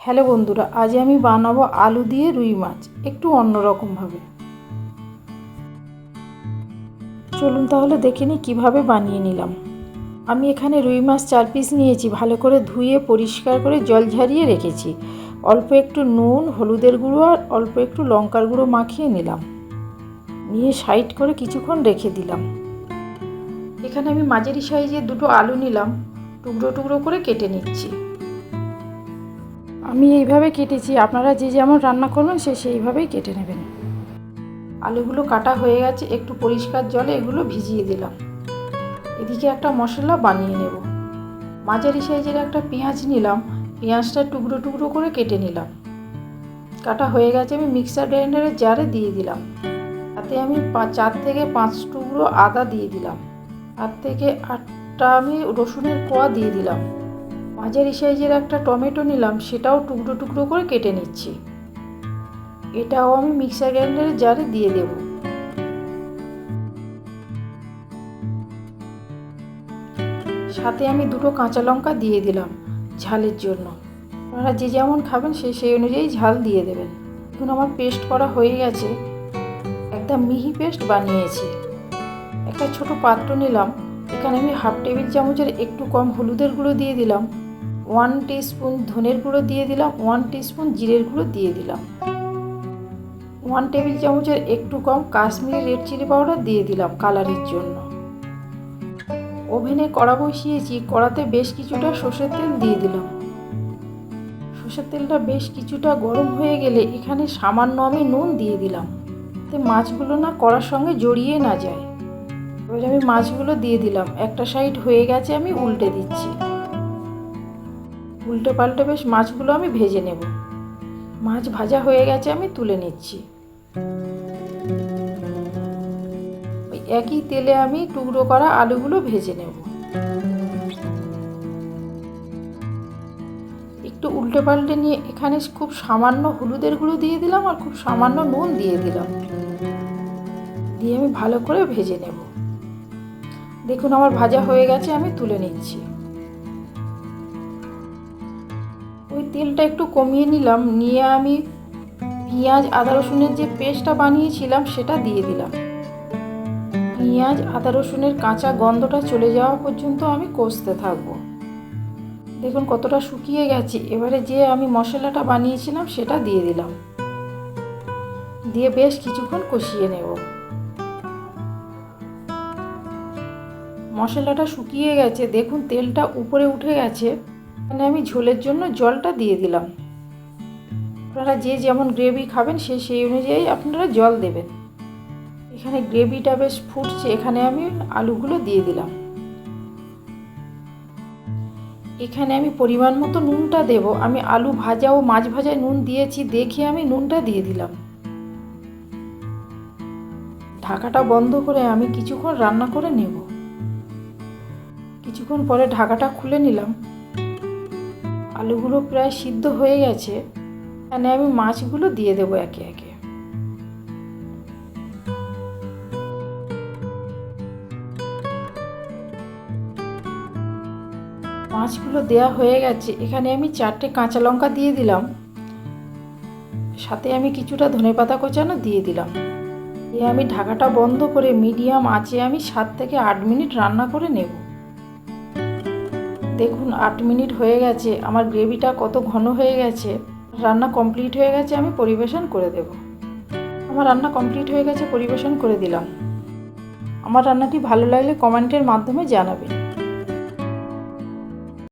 Hello বন্ধুরা, আজ আমি বানাবো আলু দিয়ে রুই মাছ, একটু অন্যরকমভাবে। চলুন তাহলে দেখে নিই কীভাবে বানিয়ে নিলাম। আমি এখানে রুই মাছ চার পিস নিয়েছি, ভালো করে ধুয়ে পরিষ্কার করে জল ঝারিয়ে রেখেছি। অল্প একটু নুন, হলুদের গুঁড়ো আর অল্প একটু লঙ্কার গুঁড়ো মাখিয়ে নিলাম। নিয়ে সাইড করে কিছুক্ষণ রেখে দিলাম। এখানে আমি মাঝারি সাইজের দুটো আলু নিলাম, টুকরো টুকরো করে কেটে নিচ্ছি। আমি এইভাবে কেটেছি, আপনারা যে যেমন রান্না করবেন, সে সেইভাবেই কেটে নেবেন। আলুগুলো কাটা হয়ে গেছে, একটু পরিষ্কার জলে এগুলো ভিজিয়ে দিলাম। এদিকে একটা মশলা বানিয়ে নেব। মাঝারি সাইজের একটা পেঁয়াজ নিলাম, পেঁয়াজটা টুকরো টুকরো করে কেটে নিলাম। কাটা হয়ে গেছে, আমি মিক্সার গ্রাইন্ডারের জারে দিয়ে দিলাম। তাতে আমি চার থেকে পাঁচ টুকরো আদা দিয়ে দিলাম। তার থেকে আটটা আমি রসুনের কোয়া দিয়ে দিলাম। মাঝারি সাইজের একটা টমেটো নিলাম, সেটাও টুকরো টুকরো করে কেটে নিচ্ছি। এটাও আমি মিক্সার গ্রাইন্ডারের জারে দিয়ে দেব। সাথে আমি দুটো কাঁচা লঙ্কা দিয়ে দিলাম ঝালের জন্য। আপনারা যে যেমন খাবেন, সে সেই অনুযায়ী ঝাল দিয়ে দেবেন। এখন আমার পেস্ট করা হয়ে গেছে। একটা মিহি পেস্ট বানিয়েছি। একটা ছোট পাত্র নিলাম। এখানে আমি হাফ টেবিল চামচের একটু কম হলুদের গুঁড়ো দিয়ে দিলাম। ওয়ান স্পুন ধনের গুঁড়ো দিয়ে দিলাম, ওয়ান স্পুন জিরের গুঁড়ো দিয়ে দিলাম। ওয়ান টেবিল চামচের একটু কম কাশ্মীরি রেড চিলি পাউডার দিয়ে দিলাম কালারের জন্য। ওভেনে কড়া বসিয়েছি, কড়াতে বেশ কিছুটা সর্ষের তেল দিয়ে দিলাম। সর্ষের তেলটা বেশ কিছুটা গরম হয়ে গেলে এখানে সামান্য আমি নুন দিয়ে দিলাম। যাতে মাছগুলো না কড়ার সঙ্গে জড়িয়ে না যায়। এবার আমি মাছগুলো দিয়ে দিলাম। একটা সাইড হয়ে গেছে, আমি উল্টে দিচ্ছি। উল্টে পাল্টে বেশ মাছগুলো আমি ভেজে নেব। মাছ ভাজা হয়ে গেছে আমি তুলে নিচ্ছি। ওই একই তেলে আমি টুকরো করা আলুগুলো ভেজে নেব। একটু উল্টে পাল্টে নিয়ে এখানে খুব সামান্য হলুদের গুঁড়ো দিয়ে দিলাম আর খুব সামান্য নুন দিয়ে দিলাম। দিয়ে আমি ভালো করে ভেজে নেব। দেখুন আমার ভাজা হয়ে গেছে, আমি তুলে নিচ্ছি। তেলটা একটু কমিয়ে নিলাম, নিয়ে আমি পেঁয়াজ, আদা রসুনের যে পেস্টটা বানিয়েছিলাম সেটা দিয়ে দিলাম। পেঁয়াজ, আদা রসুনের কাঁচা গন্ধটা চলে যাওয়া পর্যন্ত আমি কষতে থাকব। দেখুন কতটা শুকিয়ে গেছে, এবারে যে আমি মশলাটা বানিয়েছিলাম সেটা দিয়ে দিলাম। দিয়ে বেশ কিছুক্ষণ কষিয়ে নেব। মশলাটা শুকিয়ে গেছে, দেখুন তেলটা উপরে উঠে গেছে। এখানে আমি ঝোলের জন্য জলটা দিয়ে দিলাম। আপনারা যে যেমন গ্রেভি খাবেন, সে সেই অনুযায়ী আপনারা জল দেবেন। এখানে গ্রেভিটা বেশ ফুটছে, এখানে আমি আলুগুলো দিয়ে দিলাম। এখানে আমি পরিমাণ মতো নুনটা দেব। আমি আলু ভাজা ও মাছ ভাজায় নুন দিয়েছি, দেখে আমি নুনটা দিয়ে দিলাম। ঢাকাটা বন্ধ করে আমি কিছুক্ষণ রান্না করে নেব। কিছুক্ষণ পরে ঢাকাটা খুলে নিলাম। আলুগুলো প্রায় সিদ্ধ হয়ে গেছে। এখানে আমি মাছগুলো দিয়ে দেবো একে একে। মাছগুলো দেয়া হয়ে গেছে। এখানে আমি চারটে কাঁচা লঙ্কা দিয়ে দিলাম। সাথে আমি কিছুটা ধনেপাতা কোচানো দিয়ে দিলাম। দিয়ে আমি ঢাকাটা বন্ধ করে মিডিয়াম আঁচে আমি সাত থেকে আট মিনিট রান্না করে নেব। দেখুন, আট মিনিট হয়ে গেছে। আমার গ্রেভিটা কত ঘন হয়ে গেছে। রান্না কমপ্লিট হয়ে গেছে, আমি পরিবেশন করে দেব। আমার রান্না কমপ্লিট হয়ে গেছে, পরিবেশন করে দিলাম। আমার রান্নাটি ভালো লাগলে কমেন্টের মাধ্যমে জানাবেন।